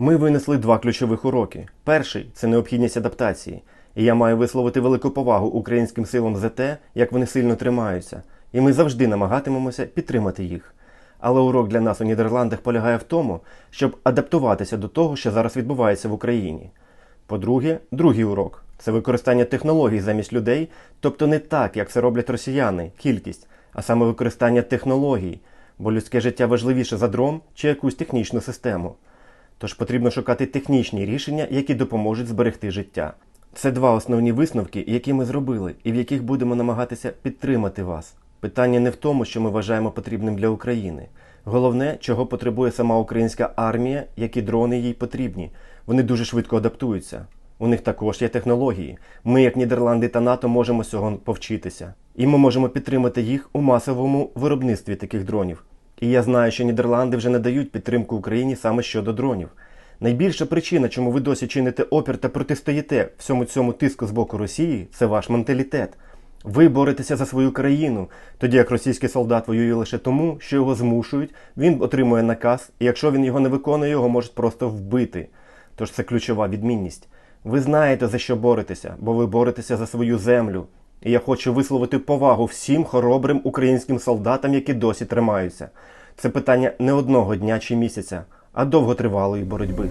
Ми винесли два ключових уроки. Перший це необхідність адаптації. І я маю висловити велику повагу українським силам за те, як вони сильно тримаються. І ми завжди намагатимемося підтримати їх. Але урок для нас у Нідерландах полягає в тому, щоб адаптуватися до того, що зараз відбувається в Україні. По-друге, другий урок це використання технологій замість людей, тобто не так, як це роблять росіяни, кількість, а саме використання технологій, бо людське життя важливіше за дрон чи якусь технічну систему. Тож потрібно шукати технічні рішення, які допоможуть зберегти життя. Це два основні висновки, які ми зробили, і в яких будемо намагатися підтримати вас. Питання не в тому, що ми вважаємо потрібним для України. Головне, чого потребує сама українська армія, які дрони їй потрібні. Вони дуже швидко адаптуються. У них також є технології. Ми, як Нідерланди та НАТО, можемо цього повчитися. І ми можемо підтримати їх у масовому виробництві таких дронів. І я знаю, що Нідерланди вже надають підтримку Україні саме щодо дронів. Найбільша причина, чому ви досі чините опір та протистоїте всьому цьому тиску з боку Росії, це ваш менталітет. Ви боретеся за свою країну, тоді як російський солдат воює лише тому, що його змушують, він отримує наказ, і якщо він його не виконує, його можуть просто вбити. Тож це ключова відмінність. Ви знаєте, за що боретеся, бо ви боретеся за свою землю. І я хочу висловити повагу всім хоробрим українським солдатам, які досі тримаються. Це питання не одного дня чи місяця, а довготривалої боротьби.